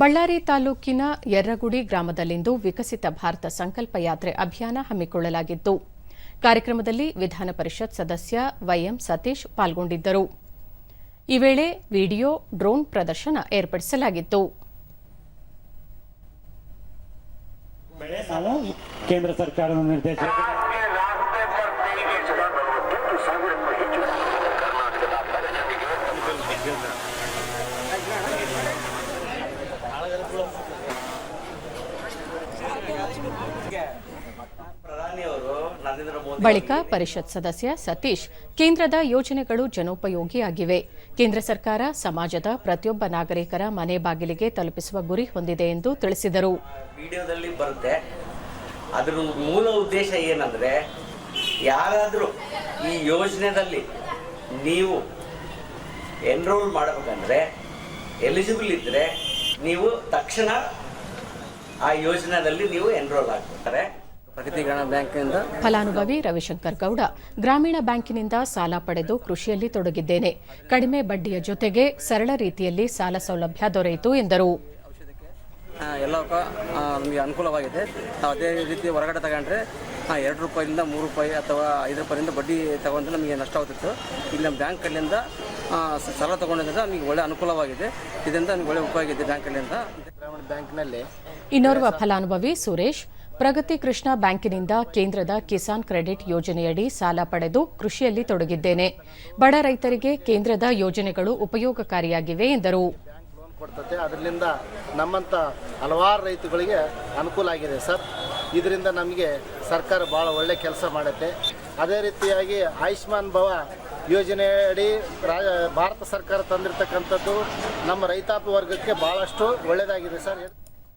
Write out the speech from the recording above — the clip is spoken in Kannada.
ಬಳ್ಳಾರಿ ತಾಲೂಕಿನ ಯರ್ರಗುಡಿ ಗ್ರಾಮದಲ್ಲಿಂದು ವಿಕಸಿತ ಭಾರತ ಸಂಕಲ್ಪ ಯಾತ್ರೆ ಅಭಿಯಾನ ಹಮ್ಮಿಕೊಳ್ಳಲಾಗಿತ್ತು. ಕಾರ್ಯಕ್ರಮದಲ್ಲಿ ವಿಧಾನ ಪರಿಷತ್ ಸದಸ್ಯ ವೈಎಂ ಸತೀಶ್ ಪಾಲ್ಗೊಂಡಿದ್ದರು. ಈ ವೇಳೆ ವಿಡಿಯೋ ಡ್ರೋನ್ ಪ್ರದರ್ಶನ ಏರ್ಪಡಿಸಲಾಗಿತ್ತು. ಕೇಂದ್ರ ಸರ್ಕಾರದ ನಿರ್ದೇಶನ ಬಳಿಕ ಪರಿಷತ್ ಸದಸ್ಯ ಸತೀಶ್, ಕೇಂದ್ರದ ಯೋಜನೆಗಳು ಜನೋಪಯೋಗಿಯಾಗಿವೆ ಕೇಂದ್ರ ಸರ್ಕಾರ ಸಮಾಜದ ಪ್ರತಿಯೊಬ್ಬ ನಾಗರಿಕರ ಮನೆ ಬಾಗಿಲಿಗೆ ತಲುಪಿಸುವ ಗುರಿ ಹೊಂದಿದೆ ಎಂದು ತಿಳಿಸಿದರು. ವಿಡಿಯೋದಲ್ಲಿ ಬರುತ್ತೆ. ಅದರ ಮೂಲ ಉದ್ದೇಶ ಏನಂದ್ರೆ, ಯಾರಾದರೂ ಈ ಯೋಜನೆಯಲ್ಲಿ ನೀವು ಎನ್ರೋಲ್ ಮಾಡಬೇಕಂದ್ರೆ ಎಲಿಜಿಬಲ್ ಇದ್ದರೆ ನೀವು ತಕ್ಷಣ ಆ ಯೋಜನೆಯಲ್ಲಿ ನೀವು ಎನ್ರೋಲ್ ಆಗ್ತಾರೆ ಫಲಾನುಭವಿ ರವಿಶಂಕರ್ ಗೌಡ ಗ್ರಾಮೀಣ ಬ್ಯಾಂಕಿನಿಂದ ಸಾಲ ಪಡೆದು ಕೃಷಿಯಲ್ಲಿ ತೊಡಗಿದ್ದೇನೆ. ಕಡಿಮೆ ಬಡ್ಡಿಯ ಜೊತೆಗೆ ಸರಳ ರೀತಿಯಲ್ಲಿ ಸಾಲ ಸೌಲಭ್ಯ ದೊರೆಯಿತು ಎಂದರು. ಎಲ್ಲ ನಮಗೆ ಅನುಕೂಲವಾಗಿದೆ. ಅದೇ ರೀತಿ ಹೊರಗಡೆ ತಗೊಂಡ್ರೆ ಎರಡು ರೂಪಾಯಿಂದ ಮೂರು ರೂಪಾಯಿ ಅಥವಾ ಐದು ರೂಪಾಯಿಂದ ಬಡ್ಡಿ ತಗೊಂಡ್ರೆ ನಮಗೆ ನಷ್ಟ ಆಗ್ತಿತ್ತು ಇಲ್ಲಿ ನಮ್ಮ ಬ್ಯಾಂಕಲ್ಲಿಂದ ಸಾಲ ತಗೊಂಡಿದ್ರೆ ನಮಗೆ ಒಳ್ಳೆ ಅನುಕೂಲವಾಗಿದೆ. ಇದರಿಂದ ನಮಗೆ ಒಳ್ಳೆ ಉಪಯೋಗ ಇದೆ ಬ್ಯಾಂಕ್ನಿಂದ ಗ್ರಾಮೀಣ ಬ್ಯಾಂಕ್ನಲ್ಲಿ ಇನ್ನೋರ್ವ ಫಲಾನುಭವಿ ಸುರೇಶ್ ಪ್ರಗತಿ ಕೃಷ್ಣ ಬ್ಯಾಂಕಿನಿಂದ ಕೇಂದ್ರದ ಕಿಸಾನ್ ಕ್ರೆಡಿಟ್ ಯೋಜನೆಯಡಿ ಸಾಲ ಪಡೆದು ಕೃಷಿಯಲ್ಲಿ ತೊಡಗಿದ್ದೇನೆ. ಬಡ ರೈತರಿಗೆ ಕೇಂದ್ರದ ಯೋಜನೆಗಳು ಉಪಯೋಗಕಾರಿಯಾಗಿವೆ ಎಂದರು. ಬ್ಯಾಂಕ್ ಲೋನ್ ಕೊಡ್ತದೆ ಅದರಿಂದ ನಮ್ಮಂಥ ಹಲವಾರು ರೈತಗಳಿಗೆ ಅನುಕೂಲ ಆಗಿದೆ ಸರ್. ಇದರಿಂದ ನಮಗೆ ಸರ್ಕಾರ ಭಾಳ ಒಳ್ಳೆ ಕೆಲಸ ಮಾಡುತ್ತೆ. ಅದೇ ರೀತಿಯಾಗಿ ಆಯುಷ್ಮಾನ್ ಭವ ಯೋಜನೆಯಡಿ ರಾ ಭಾರತ ಸರ್ಕಾರ ತಂದಿರತಕ್ಕಂಥದ್ದು ನಮ್ಮ ರೈತಾಪಿ ವರ್ಗಕ್ಕೆ ಭಾಳಷ್ಟು ಒಳ್ಳೆಯದಾಗಿದೆ ಸರ್.